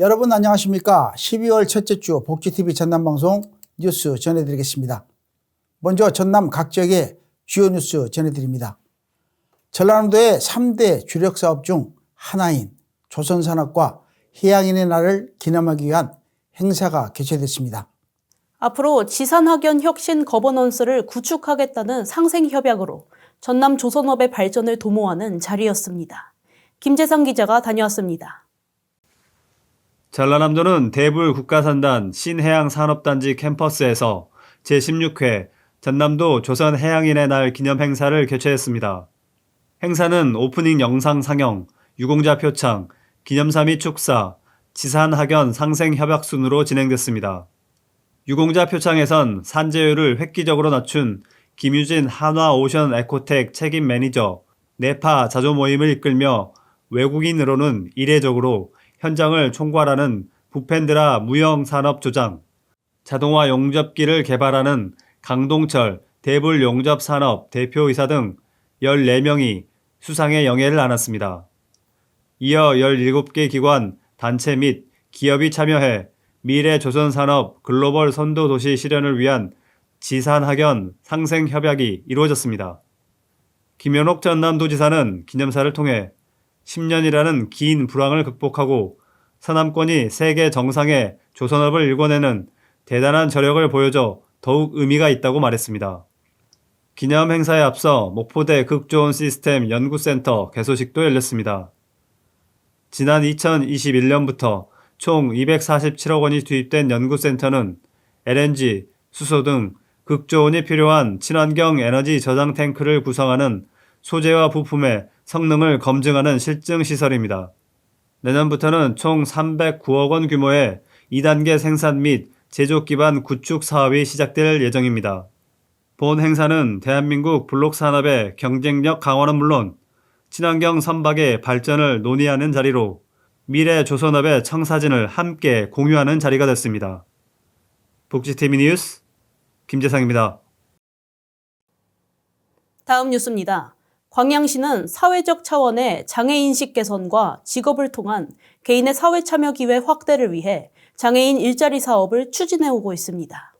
여러분 안녕하십니까? 12월 첫째 주 복지TV 전남방송 뉴스 전해드리겠습니다. 먼저 전남 각 지역의 주요 뉴스 전해드립니다. 전라남도의 3대 주력 사업 중 하나인 조선산업과 해양인의 날을 기념하기 위한 행사가 개최됐습니다. 앞으로 지산학연 혁신 거버넌스를 구축하겠다는 상생협약으로 전남 조선업의 발전을 도모하는 자리였습니다. 김재상 기자가 다녀왔습니다. 전라남도는 대불 국가산단 신해양산업단지 캠퍼스에서 제16회 전남도 조선해양인의 날 기념 행사를 개최했습니다. 행사는 오프닝 영상 상영, 유공자 표창, 기념사 및 축사, 지산 학연 상생 협약 순으로 진행됐습니다. 유공자 표창에선 산재율을 획기적으로 낮춘 김유진 한화 오션 에코텍 책임 매니저, 네파 자조 모임을 이끌며 외국인으로는 이례적으로 현장을 총괄하는 부펜드라 무형산업조장, 자동화 용접기를 개발하는 강동철 대불 용접산업 대표이사 등 14명이 수상의 영예를 안았습니다. 이어 17개 기관, 단체 및 기업이 참여해 미래 조선산업 글로벌 선도도시 실현을 위한 지산학연 상생협약이 이루어졌습니다. 김현옥 전 남도지사는 기념사를 통해 10년이라는 긴 불황을 극복하고 서남권이 세계 정상의 조선업을 일궈내는 대단한 저력을 보여줘 더욱 의미가 있다고 말했습니다. 기념 행사에 앞서 목포대 극조온 시스템 연구센터 개소식도 열렸습니다. 지난 2021년부터 총 247억 원이 투입된 연구센터는 LNG, 수소 등 극조온이 필요한 친환경 에너지 저장 탱크를 구성하는 소재와 부품의 성능을 검증하는 실증 시설입니다. 내년부터는 총 309억 원 규모의 2단계 생산 및 제조 기반 구축 사업이 시작될 예정입니다. 본 행사는 대한민국 블록 산업의 경쟁력 강화는 물론 친환경 선박의 발전을 논의하는 자리로 미래 조선업의 청사진을 함께 공유하는 자리가 됐습니다. 복지TV 뉴스 김재상입니다. 다음 뉴스입니다. 광양시는 사회적 차원의 장애인식 개선과 직업을 통한 개인의 사회 참여 기회 확대를 위해 장애인 일자리 사업을 추진해 오고 있습니다.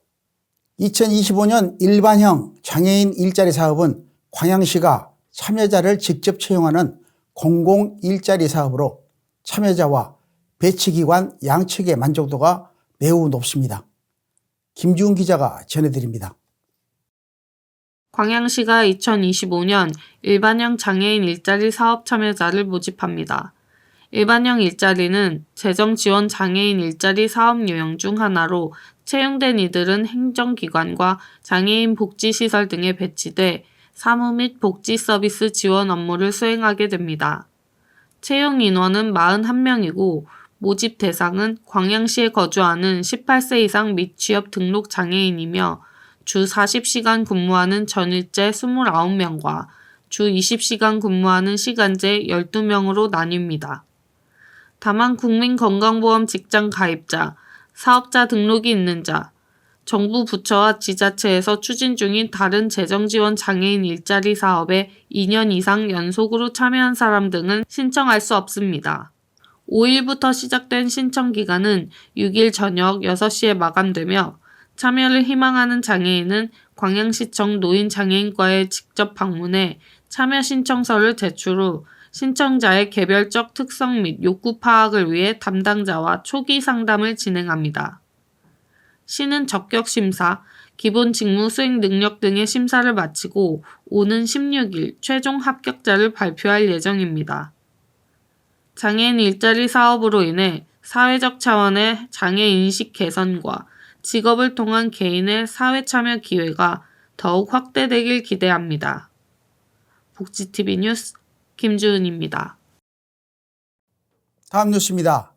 2025년 일반형 장애인 일자리 사업은 광양시가 참여자를 직접 채용하는 공공 일자리 사업으로 참여자와 배치기관 양측의 만족도가 매우 높습니다. 김지훈 기자가 전해드립니다. 광양시가 2025년 일반형 장애인 일자리 사업 참여자를 모집합니다. 일반형 일자리는 재정 지원 장애인 일자리 사업 유형 중 하나로 채용된 이들은 행정기관과 장애인 복지시설 등에 배치돼 사무 및 복지 서비스 지원 업무를 수행하게 됩니다. 채용 인원은 41명이고 모집 대상은 광양시에 거주하는 18세 이상 미취업 등록 장애인이며 주 40시간 근무하는 전일제 29명과 주 20시간 근무하는 시간제 12명으로 나뉩니다. 다만 국민건강보험 직장 가입자, 사업자 등록이 있는 자, 정부 부처와 지자체에서 추진 중인 다른 재정지원 장애인 일자리 사업에 2년 이상 연속으로 참여한 사람 등은 신청할 수 없습니다. 5일부터 시작된 신청 기간은 6일 저녁 6시에 마감되며 참여를 희망하는 장애인은 광양시청 노인장애인과에 직접 방문해 참여 신청서를 제출 후 신청자의 개별적 특성 및 욕구 파악을 위해 담당자와 초기 상담을 진행합니다. 시는 적격 심사, 기본 직무 수행 능력 등의 심사를 마치고 오는 16일 최종 합격자를 발표할 예정입니다. 장애인 일자리 사업으로 인해 사회적 차원의 장애 인식 개선과 직업을 통한 개인의 사회 참여 기회가 더욱 확대되길 기대합니다. 복지TV 뉴스 김주은입니다. 다음 뉴스입니다.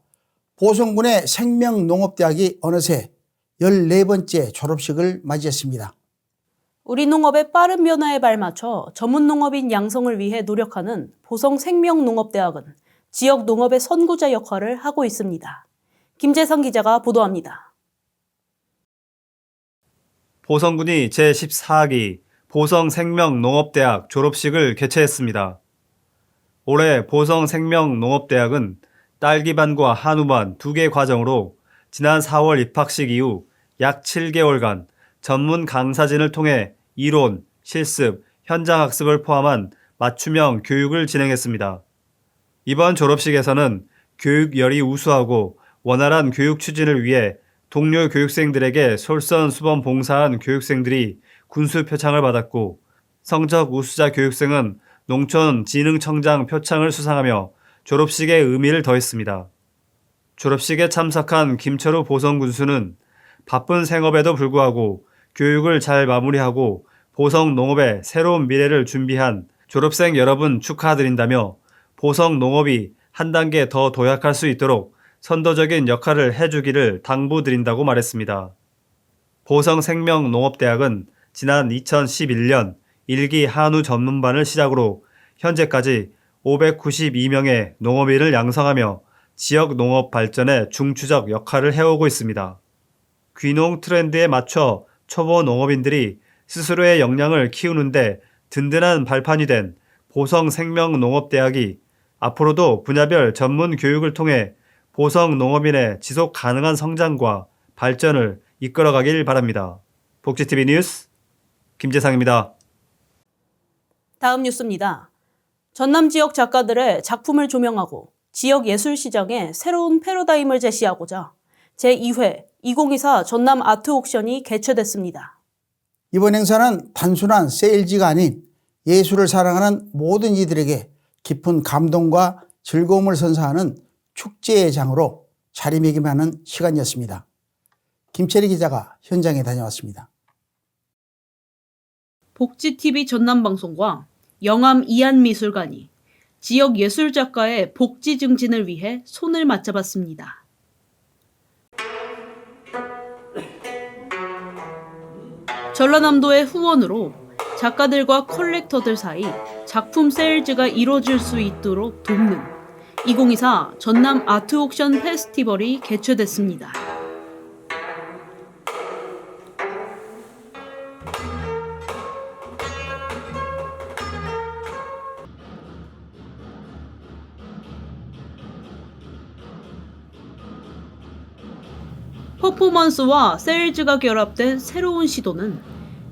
보성군의 생명농업대학이 어느새 14번째 졸업식을 맞이했습니다. 우리 농업의 빠른 변화에 발맞춰 전문 농업인 양성을 위해 노력하는 보성 생명농업대학은 지역 농업의 선구자 역할을 하고 있습니다. 김재성 기자가 보도합니다. 보성군이 제14기 보성생명농업대학 졸업식을 개최했습니다. 올해 보성생명농업대학은 딸기반과 한우반 두 개 과정으로 지난 4월 입학식 이후 약 7개월간 전문 강사진을 통해 이론, 실습, 현장 학습을 포함한 맞춤형 교육을 진행했습니다. 이번 졸업식에서는 교육열이 우수하고 원활한 교육 추진을 위해 동료 교육생들에게 솔선수범 봉사한 교육생들이 군수 표창을 받았고 성적 우수자 교육생은 농촌진흥청장 표창을 수상하며 졸업식의 의미를 더했습니다. 졸업식에 참석한 김철우 보성 군수는 바쁜 생업에도 불구하고 교육을 잘 마무리하고 보성 농업의 새로운 미래를 준비한 졸업생 여러분 축하드린다며 보성 농업이 한 단계 더 도약할 수 있도록 선도적인 역할을 해주기를 당부드린다고 말했습니다. 보성생명농업대학은 지난 2011년 일기 한우 전문반을 시작으로 현재까지 592명의 농업인을 양성하며 지역 농업 발전에 중추적 역할을 해오고 있습니다. 귀농 트렌드에 맞춰 초보 농업인들이 스스로의 역량을 키우는데 든든한 발판이 된 보성생명농업대학이 앞으로도 분야별 전문 교육을 통해 보성 농업인의 지속 가능한 성장과 발전을 이끌어가길 바랍니다. 복지TV 뉴스 김재상입니다. 다음 뉴스입니다. 전남 지역 작가들의 작품을 조명하고 지역 예술 시장에 새로운 패러다임을 제시하고자 제2회 2024 전남 아트 옥션이 개최됐습니다. 이번 행사는 단순한 세일즈가 아닌 예술을 사랑하는 모든 이들에게 깊은 감동과 즐거움을 선사하는 축제의 장으로 자리매김하는 시간이었습니다. 김채리 기자가 현장에 다녀왔습니다. 복지TV 전남방송과 영암 이한미술관이 지역 예술작가의 복지 증진을 위해 손을 맞잡았습니다. 전라남도의 후원으로 작가들과 컬렉터들 사이 작품 세일즈가 이루어질 수 있도록 돕는 2024 전남 아트 옥션 페스티벌이 개최됐습니다. 퍼포먼스와 세일즈가 결합된 새로운 시도는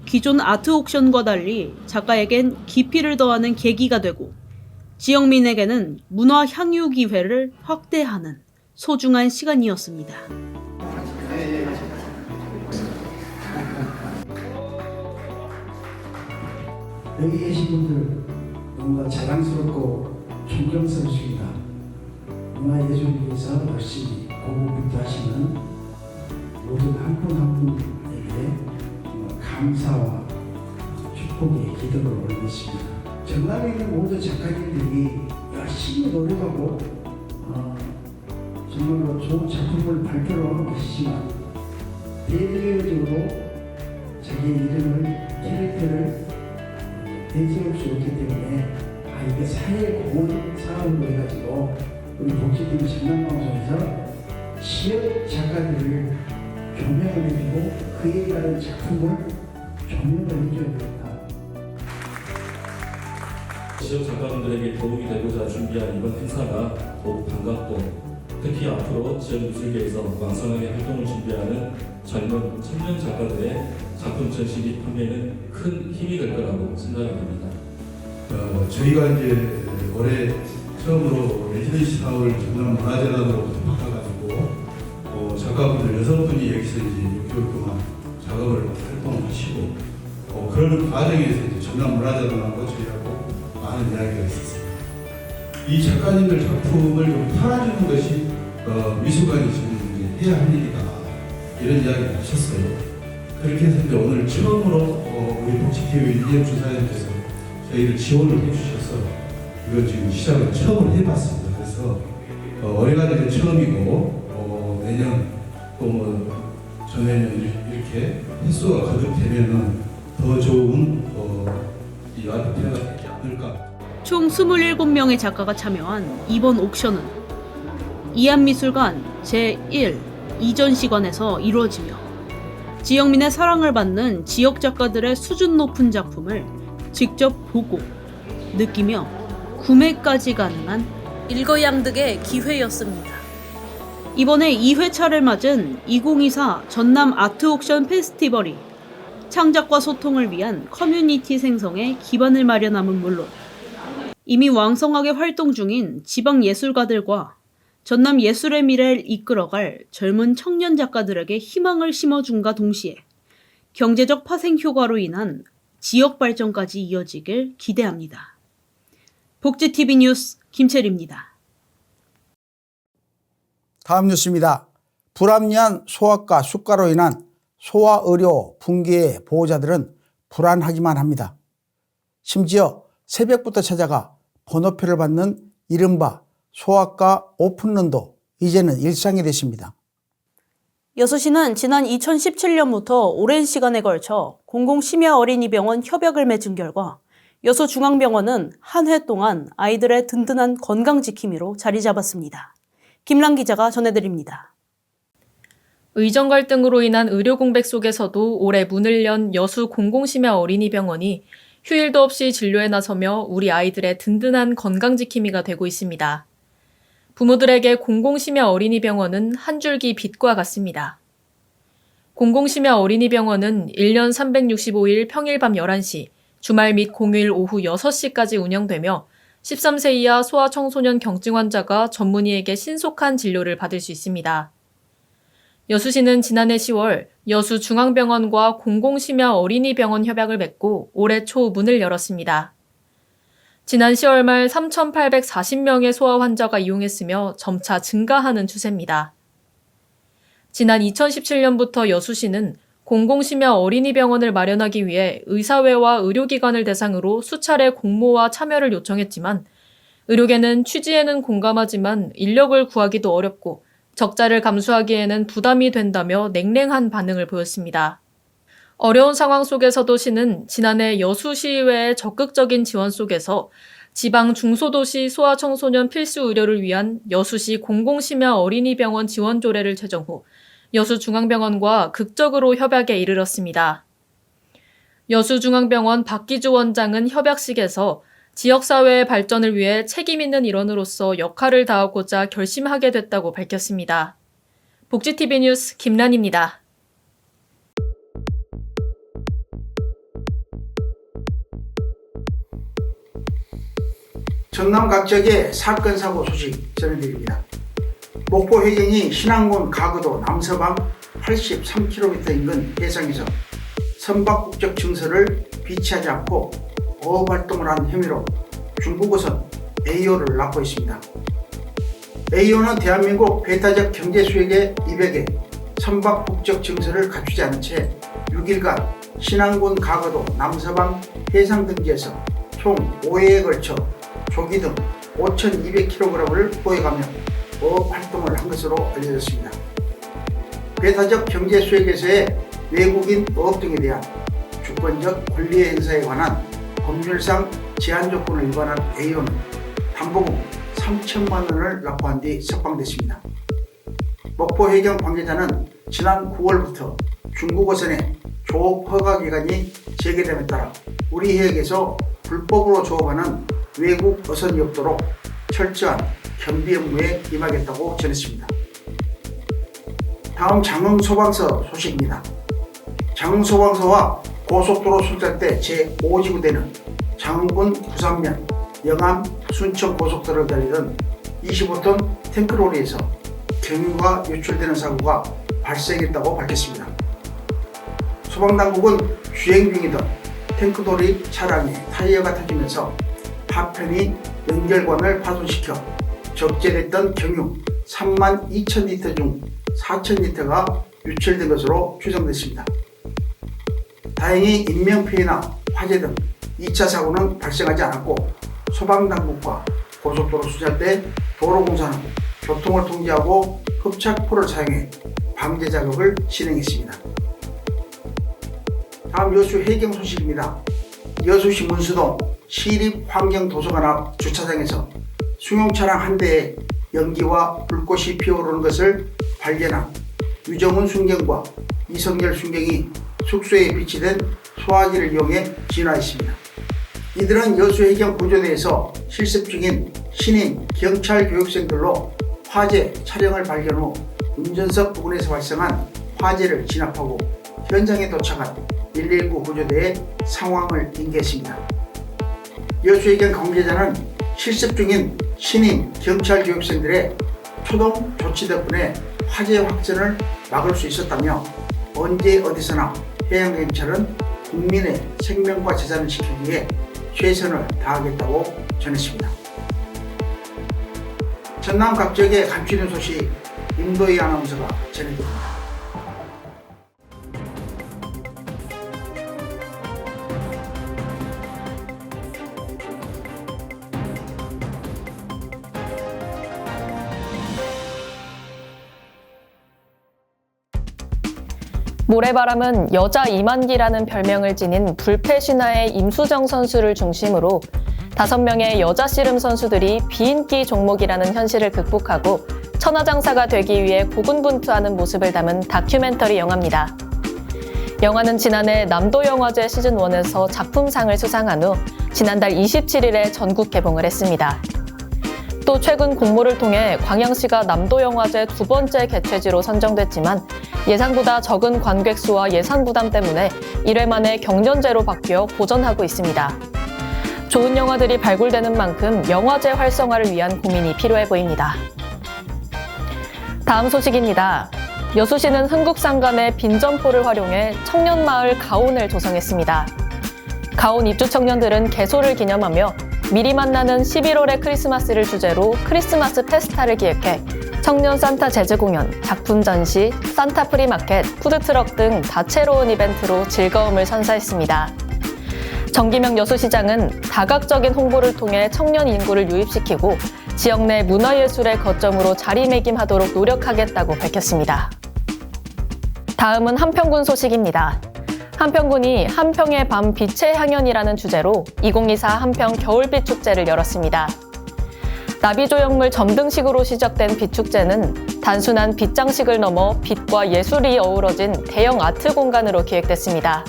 기존 아트 옥션과 달리 작가에겐 깊이를 더하는 계기가 되고 지역민에게는 문화 향유 기회를 확대하는 소중한 시간이었습니다. 여기 계신 분들 너무나 자랑스럽고 존경스럽습니다. 문화 예술을 위해서 열심히 고군분투 하시는 모든 한 분 한 분에게 감사와 축복의 기도를 올리겠습니다. 전남에 있는 모든 작가님들이 열심히 노력하고 어, 정말로 좋은 작품을 발표를 하고 계시지만 대대적으로 자기의 이름을 캐릭터를 대세울 수 없기 때문에 아 이게 사회 공헌 사업으로 해가지고 우리 복지TV 전남방송에서 지역 작가들을 조명을 해주고 그에 따른 작품을 조명을 해줘야 된다. 지역 작가분들에게 도움이 되고자 준비한 이번 행사가 더욱 반갑고 특히 앞으로 지역 미술계에서 왕성하게 활동을 준비하는 젊은 청년 작가들의 작품 전시 및 판매는 큰 힘이 될 거라고 생각이 됩니다. 어, 저희가 이제 올해 처음으로 레지던시 사업을 전남 문화재단으로 바꿔가지고 어, 작가분들 여섯 분이 여기서 이제 6개월 동안 작업을 활동하시고 어, 그러는 과정에서 전남 문화재단하고 저희하고 많은 이야기가 있었어요. 이 작가님들 작품을 좀 팔아주는 것이 어, 미술관이 지금 해야 할 일이다 이런 이야기를 하셨어요. 그렇게 해서 이제 오늘 처음으로 어, 우리 복지TV 일리엄 주사님께서 저희를 지원을 해주셔서 이걸 지금 시작을 처음으로 해봤습니다. 그래서 어, 올해가 처음이고 어, 내년 또뭐 전해년 이렇게 횟수가 거듭되면은 더 좋은 어, 이 아트페어 않을까. 총 27명의 작가가 참여한 이번 옥션은 이한미술관 제1 이전시관에서 이루어지며 지역민의 사랑을 받는 지역 작가들의 수준 높은 작품을 직접 보고 느끼며 구매까지 가능한 일거양득의 기회였습니다. 이번에 2회차를 맞은 2024 전남 아트 옥션 페스티벌이 창작과 소통을 위한 커뮤니티 생성에 기반을 마련함은 물론 이미 왕성하게 활동 중인 지방 예술가들과 전남 예술의 미래를 이끌어갈 젊은 청년 작가들에게 희망을 심어준과 동시에 경제적 파생 효과로 인한 지역 발전까지 이어지길 기대합니다. 복지TV 뉴스 김채리입니다. 다음 뉴스입니다. 불합리한 소아과 수가로 인한 소아 의료 붕괴의 보호자들은 불안하기만 합니다. 심지어 새벽부터 찾아가 번호표를 받는 이른바 소아과 오픈런도 이제는 일상이 됐습니다. 여수시는 지난 2017년부터 오랜 시간에 걸쳐 공공심야 어린이병원 협약을 맺은 결과 여수중앙병원은 한 해 동안 아이들의 든든한 건강 지킴이로 자리 잡았습니다. 김란 기자가 전해드립니다. 의정 갈등으로 인한 의료 공백 속에서도 올해 문을 연 여수 공공심야 어린이병원이 휴일도 없이 진료에 나서며 우리 아이들의 든든한 건강 지킴이가 되고 있습니다. 부모들에게 공공심야 어린이병원은 한 줄기 빛과 같습니다. 공공심야 어린이병원은 1년 365일 평일 밤 11시, 주말 및 공휴일 오후 6시까지 운영되며 13세 이하 소아청소년 경증 환자가 전문의에게 신속한 진료를 받을 수 있습니다. 여수시는 지난해 10월 여수중앙병원과 공공심야 어린이병원 협약을 맺고 올해 초 문을 열었습니다. 지난 10월 말 3,840명의 소아 환자가 이용했으며 점차 증가하는 추세입니다. 지난 2017년부터 여수시는 공공심야 어린이병원을 마련하기 위해 의사회와 의료기관을 대상으로 수차례 공모와 참여를 요청했지만 의료계는 취지에는 공감하지만 인력을 구하기도 어렵고 적자를 감수하기에는 부담이 된다며 냉랭한 반응을 보였습니다. 어려운 상황 속에서도 시는 지난해 여수시의회의 적극적인 지원 속에서 지방 중소도시 소아청소년 필수 의료를 위한 여수시 공공심야 어린이병원 지원 조례를 제정 후 여수중앙병원과 극적으로 협약에 이르렀습니다. 여수중앙병원 박기주 원장은 협약식에서 지역사회의 발전을 위해 책임있는 일원으로서 역할을 다하고자 결심하게 됐다고 밝혔습니다. 복지TV 뉴스 김란입니다. 전남 각지의 사건 사고 소식 전해드립니다. 목포 해경이 신안군 가구도 남서방 83km 인근 해상에서 선박 국적 증서를 비치하지 않고 어업 활동을 한 혐의로 중국어선 A호를 납고 있습니다. A호는 대한민국 배타적 경제 수익의 200에 선박 국적 증서를 갖추지 않은 채 6일간 신안군 가거도 남서방 해상 등지에서 총 5회에 걸쳐 조기 등 5,200kg을 보여가며 어업 활동을 한 것으로 알려졌습니다. 배타적 경제 수익에서의 외국인 어업 등에 대한 주권적 권리 행사에 관한 법률상 제한 조건을 위반한 A호는 담보금 3천만 원을 납부한 뒤 석방됐습니다. 목포 해경 관계자는 지난 9월부터 중국어선의 조업 허가 기간이 재개됨에 따라 우리 해역에서 불법으로 조업하는 외국 어선이 없도록 철저한 경비 업무에 임하겠다고 전했습니다. 다음 장흥 소방서 소식입니다. 장흥 소방서와 고속도로 순찰대 제5지구대는 장흥군 부산면 영암 순천 고속도로를 달리던 25톤 탱크로리에서 경유가 유출되는 사고가 발생했다고 밝혔습니다. 소방당국은 주행 중이던 탱크돌이 차량에 타이어가 터지면서 파편이 연결관을 파손시켜 적재됐던 경유 3만 2천 리터 중 4천 리터가 유출된 것으로 추정됐습니다. 다행히 인명피해나 화재 등 2차 사고는 발생하지 않았고 소방당국과 고속도로 수잘대 도로공사는 교통을 통제하고 흡착포를 사용해 방제 작업을 진행했습니다. 다음 여수 해경 소식입니다. 여수시 문수동 시립환경도서관 앞 주차장에서 승용차량 한 대에 연기와 불꽃이 피어오르는 것을 발견한 유정훈 순경과 이성열 순경이 숙소에 비치된 소화기를 이용해 진화했습니다. 이들은 여수 해경 구조대에서 실습 중인 신인 경찰 교육생들로 화재 차량을 발견 후 운전석 부근에서 발생한 화재를 진압하고 현장에 도착한 119 구조대의 상황을 인계했습니다. 여수해경 관계자는 실습 중인 신인 경찰 교육생들의 초동 조치 덕분에 화재 확전을 막을 수 있었다며 언제 어디서나 해양 경찰은 국민의 생명과 재산을 지키기 위해 최선을 다하겠다고 전했습니다. 전남 각지역에 감추는 소식 임도희 아나운서가 전해드립니다. 모래바람은 여자 이만기라는 별명을 지닌 불패 신화의 임수정 선수를 중심으로 다섯 명의 여자 씨름 선수들이 비인기 종목이라는 현실을 극복하고 천하장사가 되기 위해 고군분투하는 모습을 담은 다큐멘터리 영화입니다. 영화는 지난해 남도영화제 시즌1에서 작품상을 수상한 후 지난달 27일에 전국 개봉을 했습니다. 또 최근 공모를 통해 광양시가 남도영화제 두 번째 개최지로 선정됐지만 예상보다 적은 관객 수와 예산 부담 때문에 1회 만에 경연제로 바뀌어 보전하고 있습니다. 좋은 영화들이 발굴되는 만큼 영화제 활성화를 위한 고민이 필요해 보입니다. 다음 소식입니다. 여수시는 흥국상간의 빈점포를 활용해 청년마을 가온을 조성했습니다. 가온 입주 청년들은 개소를 기념하며 미리 만나는 11월의 크리스마스를 주제로 크리스마스 페스타를 기획해 청년 산타 재즈 공연, 작품 전시, 산타 프리마켓, 푸드트럭 등 다채로운 이벤트로 즐거움을 선사했습니다. 정기명 여수시장은 다각적인 홍보를 통해 청년 인구를 유입시키고 지역 내 문화예술의 거점으로 자리매김하도록 노력하겠다고 밝혔습니다. 다음은 한평군 소식입니다. 한평군이 한평의 밤 빛의 향연이라는 주제로 2024 한평 겨울빛 축제를 열었습니다. 나비조형물 점등식으로 시작된 빛축제는 단순한 빛 장식을 넘어 빛과 예술이 어우러진 대형 아트 공간으로 기획됐습니다.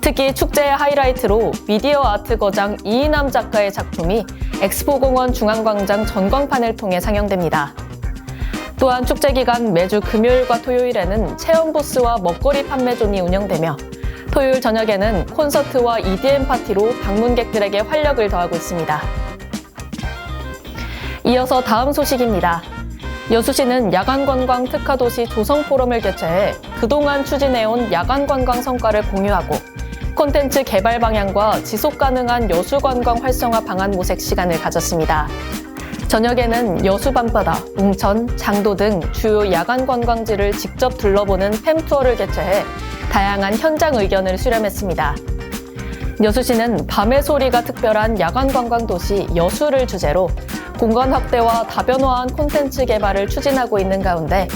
특히 축제의 하이라이트로 미디어 아트 거장 이인남 작가의 작품이 엑스포공원 중앙광장 전광판을 통해 상영됩니다. 또한 축제 기간 매주 금요일과 토요일에는 체험 부스와 먹거리 판매존이 운영되며 토요일 저녁에는 콘서트와 EDM 파티로 방문객들에게 활력을 더하고 있습니다. 이어서 다음 소식입니다. 여수시는 야간관광 특화도시 조성포럼을 개최해 그동안 추진해온 야간관광 성과를 공유하고 콘텐츠 개발 방향과 지속 가능한 여수 관광 활성화 방안 모색 시간을 가졌습니다. 저녁에는 여수 밤바다, 웅천, 장도 등 주요 야간 관광지를 직접 둘러보는 팸 투어를 개최해 다양한 현장 의견을 수렴했습니다. 여수시는 밤의 소리가 특별한 야간 관광 도시 여수를 주제로 공간 확대와 다변화한 콘텐츠 개발을 추진하고 있는 가운데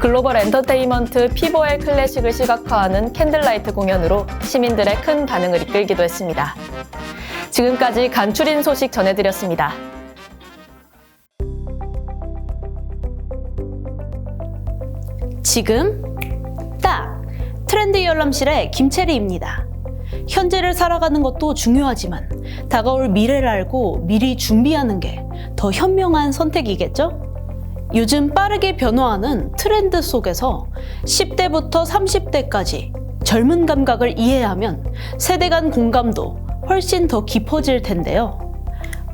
글로벌 엔터테인먼트 피버의 클래식을 시각화하는 캔들라이트 공연으로 시민들의 큰 반응을 이끌기도 했습니다. 지금까지 간추린 소식 전해드렸습니다. 지금 딱 트렌드 열람실의 김채리입니다. 현재를 살아가는 것도 중요하지만 다가올 미래를 알고 미리 준비하는 게 더 현명한 선택이겠죠? 요즘 빠르게 변화하는 트렌드 속에서 10대부터 30대까지 젊은 감각을 이해하면 세대 간 공감도 훨씬 더 깊어질 텐데요.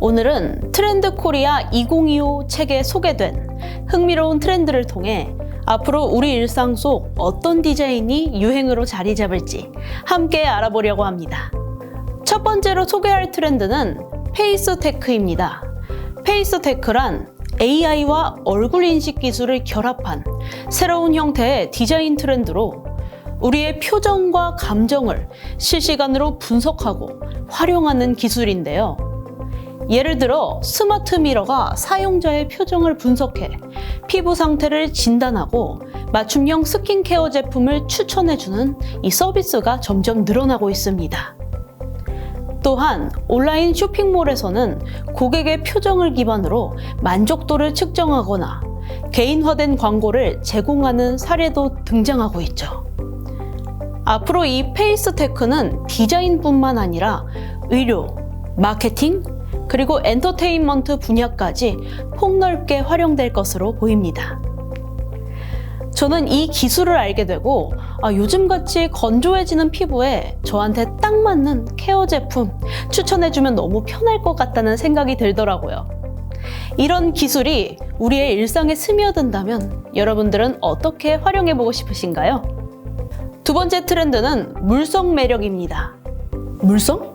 오늘은 트렌드 코리아 2025 책에 소개된 흥미로운 트렌드를 통해 앞으로 우리 일상 속 어떤 디자인이 유행으로 자리 잡을지 함께 알아보려고 합니다. 첫 번째로 소개할 트렌드는 페이스 테크입니다. 페이스 테크란 AI와 얼굴 인식 기술을 결합한 새로운 형태의 디자인 트렌드로 우리의 표정과 감정을 실시간으로 분석하고 활용하는 기술인데요. 예를 들어 스마트 미러가 사용자의 표정을 분석해 피부 상태를 진단하고 맞춤형 스킨케어 제품을 추천해주는 이 서비스가 점점 늘어나고 있습니다. 또한 온라인 쇼핑몰에서는 고객의 표정을 기반으로 만족도를 측정하거나 개인화된 광고를 제공하는 사례도 등장하고 있죠. 앞으로 이 페이스테크는 디자인뿐만 아니라 의료, 마케팅, 그리고 엔터테인먼트 분야까지 폭넓게 활용될 것으로 보입니다. 저는 이 기술을 알게 되고 아, 요즘같이 건조해지는 피부에 저한테 딱 맞는 케어 제품 추천해주면 너무 편할 것 같다는 생각이 들더라고요. 이런 기술이 우리의 일상에 스며든다면 여러분들은 어떻게 활용해보고 싶으신가요? 두 번째 트렌드는 물성 매력입니다. 물성?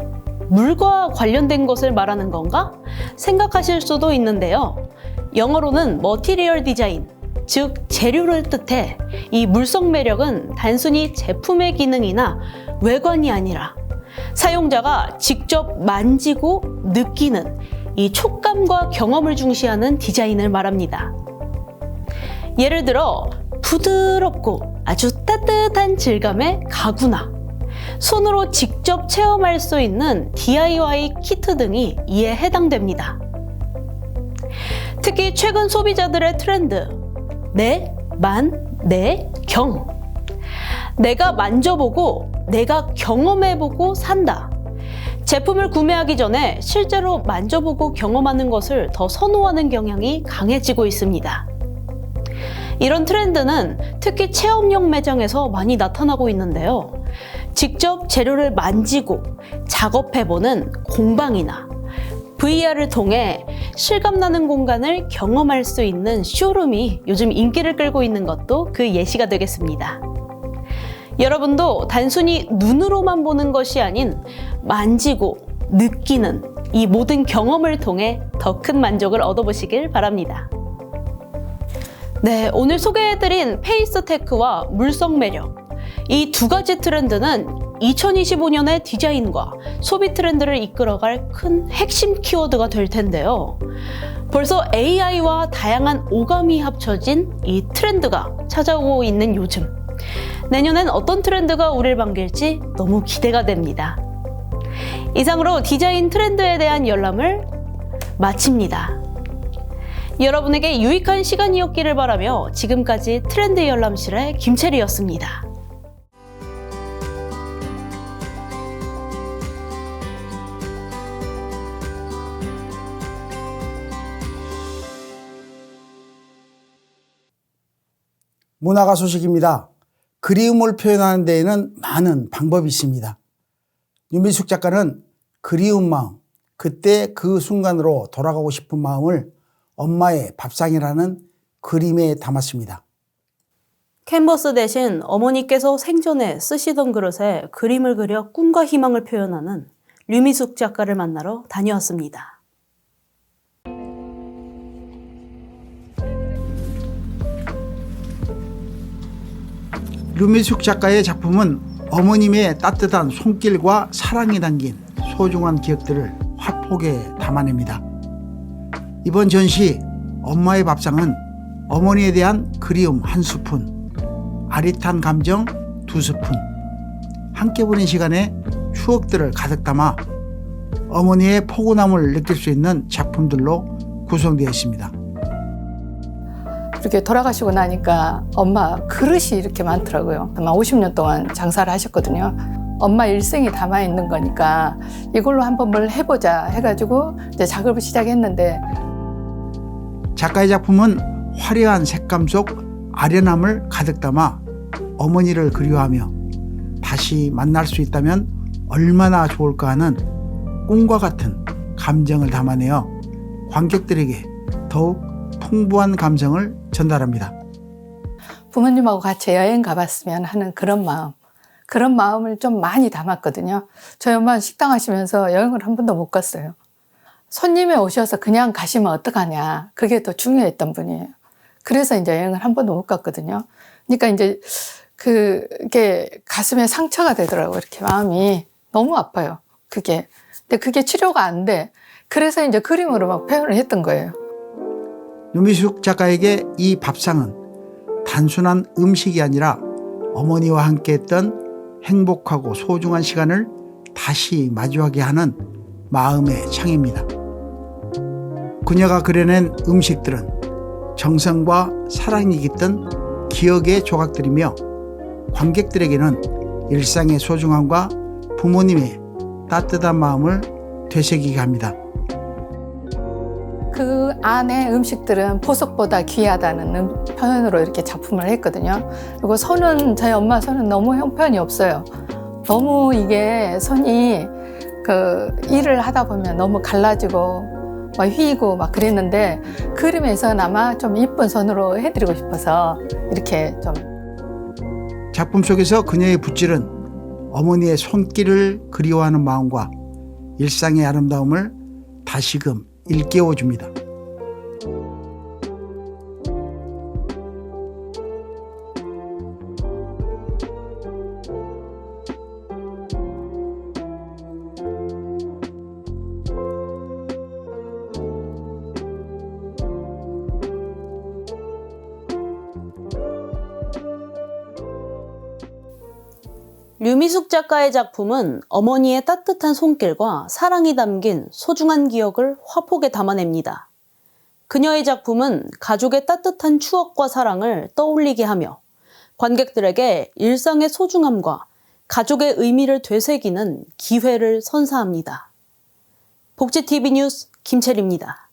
물과 관련된 것을 말하는 건가? 생각하실 수도 있는데요. 영어로는 머티리얼 디자인, 즉 재료를 뜻해 이 물성 매력은 단순히 제품의 기능이나 외관이 아니라 사용자가 직접 만지고 느끼는 이 촉감과 경험을 중시하는 디자인을 말합니다. 예를 들어 부드럽고 아주 따뜻한 질감의 가구나 손으로 직접 체험할 수 있는 DIY 키트 등이 이에 해당됩니다. 특히 최근 소비자들의 트렌드, 내, 만, 내, 경. 내가 만져보고, 내가 경험해보고 산다. 제품을 구매하기 전에 실제로 만져보고 경험하는 것을 더 선호하는 경향이 강해지고 있습니다. 이런 트렌드는 특히 체험용 매장에서 많이 나타나고 있는데요. 직접 재료를 만지고 작업해보는 공방이나 VR을 통해 실감나는 공간을 경험할 수 있는 쇼룸이 요즘 인기를 끌고 있는 것도 그 예시가 되겠습니다. 여러분도 단순히 눈으로만 보는 것이 아닌 만지고 느끼는 이 모든 경험을 통해 더 큰 만족을 얻어보시길 바랍니다. 네, 오늘 소개해드린 페이스테크와 물성 매력. 이 두 가지 트렌드는 2025년의 디자인과 소비 트렌드를 이끌어갈 큰 핵심 키워드가 될 텐데요. 벌써 AI와 다양한 오감이 합쳐진 이 트렌드가 찾아오고 있는 요즘. 내년엔 어떤 트렌드가 우리를 반길지 너무 기대가 됩니다. 이상으로 디자인 트렌드에 대한 열람을 마칩니다. 여러분에게 유익한 시간이었기를 바라며 지금까지 트렌드 열람실의 김채리였습니다. 문화가 소식입니다. 그리움을 표현하는 데에는 많은 방법이 있습니다. 윤미숙 작가는 그리운 마음, 그때 그 순간으로 돌아가고 싶은 마음을 엄마의 밥상이라는 그림에 담았습니다. 캔버스 대신 어머니께서 생전에 쓰시던 그릇에 그림을 그려 꿈과 희망을 표현하는 류미숙 작가를 만나러 다녀왔습니다. 류미숙 작가의 작품은 어머님의 따뜻한 손길과 사랑이 담긴 소중한 기억들을 화폭에 담아냅니다. 이번 전시 엄마의 밥상은 어머니에 대한 그리움 한 스푼, 아릿한 감정 두 스푼, 함께 보낸 시간에 추억들을 가득 담아 어머니의 포근함을 느낄 수 있는 작품들로 구성되어 있습니다. 이렇게 돌아가시고 나니까 엄마 그릇이 이렇게 많더라고요. 아마 50년 동안 장사를 하셨거든요. 엄마 일생이 담아 있는 거니까 이걸로 한번 뭘 해보자 해가지고 이제 작업을 시작했는데 작가의 작품은 화려한 색감 속 아련함을 가득 담아 어머니를 그리워하며 다시 만날 수 있다면 얼마나 좋을까 하는 꿈과 같은 감정을 담아내어 관객들에게 더욱 풍부한 감성을 전달합니다. 부모님하고 같이 여행 가봤으면 하는 그런 마음. 그런 마음을 좀 많이 담았거든요. 저희 엄마 식당 하시면서 여행을 한 번도 못 갔어요. 손님이 오셔서 그냥 가시면 어떡하냐. 그게 더 중요했던 분이에요. 그래서 이제 여행을 한 번도 못 갔거든요. 그러니까 이제 그게 가슴에 상처가 되더라고요. 이렇게 마음이 너무 아파요. 그게. 근데 그게 치료가 안 돼. 그래서 이제 그림으로 막 표현을 했던 거예요. 유미숙 작가에게 이 밥상은 단순한 음식이 아니라 어머니와 함께 했던 행복하고 소중한 시간을 다시 마주하게 하는 마음의 창입니다. 그녀가 그려낸 음식들은 정성과 사랑이 깃든 기억의 조각들이며 관객들에게는 일상의 소중함과 부모님의 따뜻한 마음을 되새기게 합니다. 그 안에 음식들은 보석보다 귀하다는 음- 표현으로 이렇게 작품을 했거든요. 그리고 손은 저희 엄마 손은 너무 형편이 없어요. 너무 이게 손이 그 일을 하다 보면 너무 갈라지고 막 휘고 막 그랬는데 그림에서나마 좀 이쁜 손으로 해드리고 싶어서 이렇게 좀 작품 속에서 그녀의 붓질은 어머니의 손길을 그리워하는 마음과 일상의 아름다움을 다시금 일깨워 줍니다. 류미숙 작가의 작품은 어머니의 따뜻한 손길과 사랑이 담긴 소중한 기억을 화폭에 담아냅니다. 그녀의 작품은 가족의 따뜻한 추억과 사랑을 떠올리게 하며 관객들에게 일상의 소중함과 가족의 의미를 되새기는 기회를 선사합니다. 복지TV 뉴스 김채리입니다.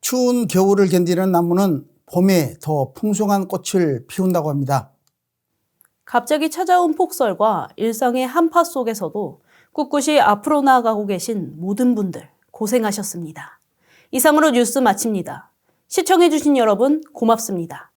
추운 겨울을 견디는 나무는 봄에 더 풍성한 꽃을 피운다고 합니다. 갑자기 찾아온 폭설과 일상의 한파 속에서도 꿋꿋이 앞으로 나아가고 계신 모든 분들 고생하셨습니다. 이상으로 뉴스 마칩니다. 시청해주신 여러분 고맙습니다.